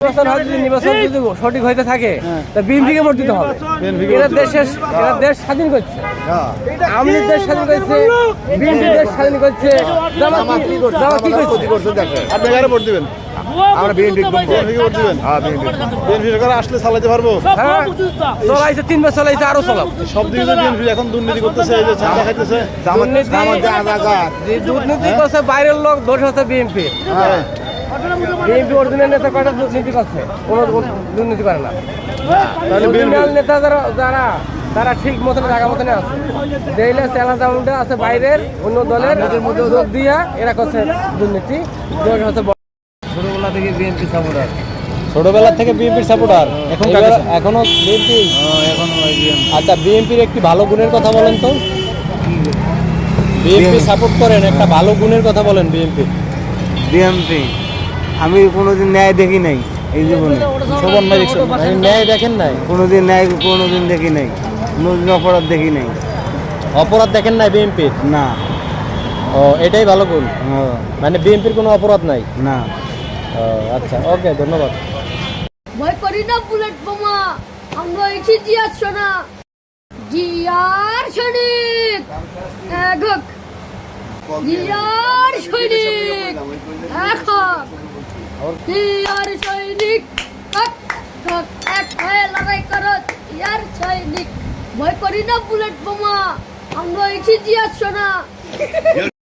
নির্বাচন হয় যদি নির্বাচন যদি সঠিক হইতে থাকে হ্যাঁ। তা বিএনপিকে ভোট দিতে হবে। এরা দেশের এরা দেশ স্বাধীন করছে। হ্যাঁ। আওয়ামী দেশ স্বাধীন করছে বিএনপি দেশ স্বাধীন করছে। জামাত কি করছে? আপনি কারে ভোট দিবেন? আমরা বিএনপি ভোট দিবেন? হ্যাঁ বিএনপি বিএনপি সরকার আসলে চালাতে পারব? হ্যাঁ। চলাইছে তিন চলাইছে আরও সব দিকে বিএনপি এখন দুর্নীতি করতেছে এই যে চাঁদা খাইতেছে। দুর্নীতি করছে বাইরের লোক দোষ হচ্ছে বিএনপি হ্যাঁ। বিএনপি অরিজিনাল নেতা কয়টা দুর্নীতি করছে? কোনো দুর্নীতি করে না। অরিজিনাল নেতা যারা যারা তারা ঠিক মতন জায়গা মতনে আছে। যেইলে চেলা উল্টে আছে বাইরের অন্য দলের যোগ দিয়া এরা করছে দুর্নীতি। হচ্ছে ছোটবেলা থেকে বিএনপি সাপোর্টার ছোটবেলা থেকে বিএনপির সাপোর্টার এখন এখনও বিএনপি? আচ্ছা বিএনপির একটি ভালো গুণের কথা বলেন তো। বিএনপি সাপোর্ট করেন একটা ভালো গুণের কথা বলেন বিএনপি। বিএমপি আমি কোনোদিন ন্যায় দেখি নাই এই জীবনে। শোভন ন্যায় দেখেন নাই? কোনোদিন ন্যায় কোনোদিন দেখি নাই। কোনোদিন অপরাধ দেখি নাই। অপরাধ দেখেন নাই বিএনপির? না। ও এটাই ভালো গুণ মানে বিএনপির কোনো অপরাধ নাই? না। ও, আচ্ছা ওকে ধন্যবাদ। ভয় করি না বুলেট বোমা। আমরা এসে জিয়ার সোনা জিয়ার সৈনিক। এক হোক জিয়ার সৈনিক। এক জিয়ার সৈনিক এক হোক এক হয়ে লড়াই করো জিয়ার সৈনিক ভয় করি না বুলেট বোমা। আমরা এসেছি জিয়ার সোনা।